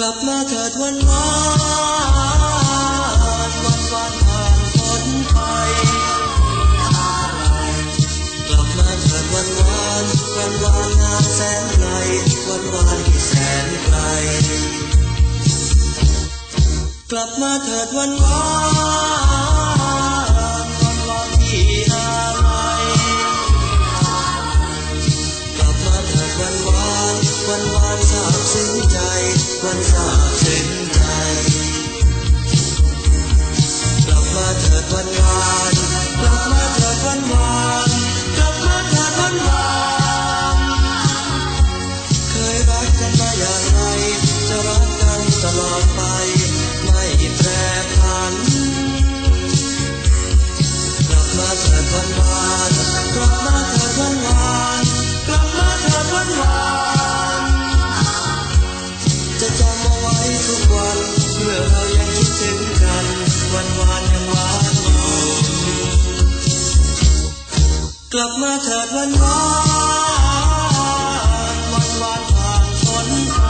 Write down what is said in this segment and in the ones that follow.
กลับมาเถิดวันวานวันวานผ่านพ้นไปกลับมาเถิดวันวานวันวานงานแสนไกลวันวานที่แสนไกล กลับมาเถิดวันวานวันวานที่อะไรกลับมาเถิดวันวาน วันวานสาบซึ้งใจ วันสาบซึ้งใจ กลับมาเถิดวันวานวันวานผ่านพ้นไป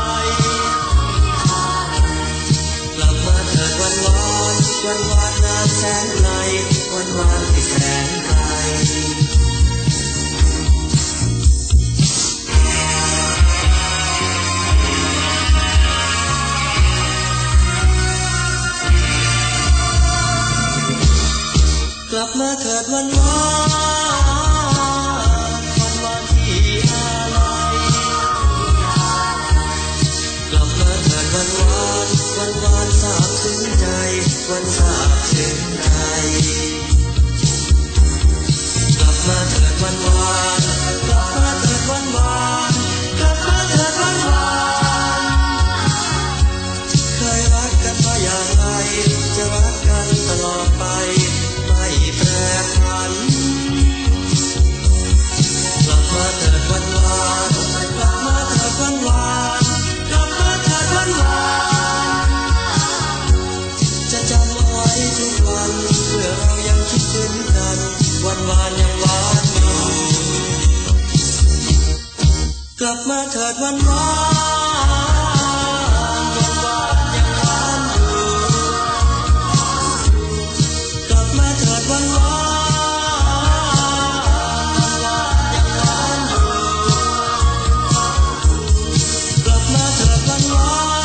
กลับมาเถิดวันวานวันวานนานแสนไกลวันวานที่แสนไกลกลับมาเถิดวันวาน วันวานสาบซึ้งใจ วันสาบซึ้งใจกลับมาเถิดวันวานกลับมาเถิดวันวานกลับมาเถิดวันวานเคยรักกันมาอย่างไรจะรักกันตลอดไป กลับมาเถิดวันวานวันวานยังหวานอยู่กลับมาเถิดวันวานวันวานยังหวานอยู่กลับมาเถิดวันวาน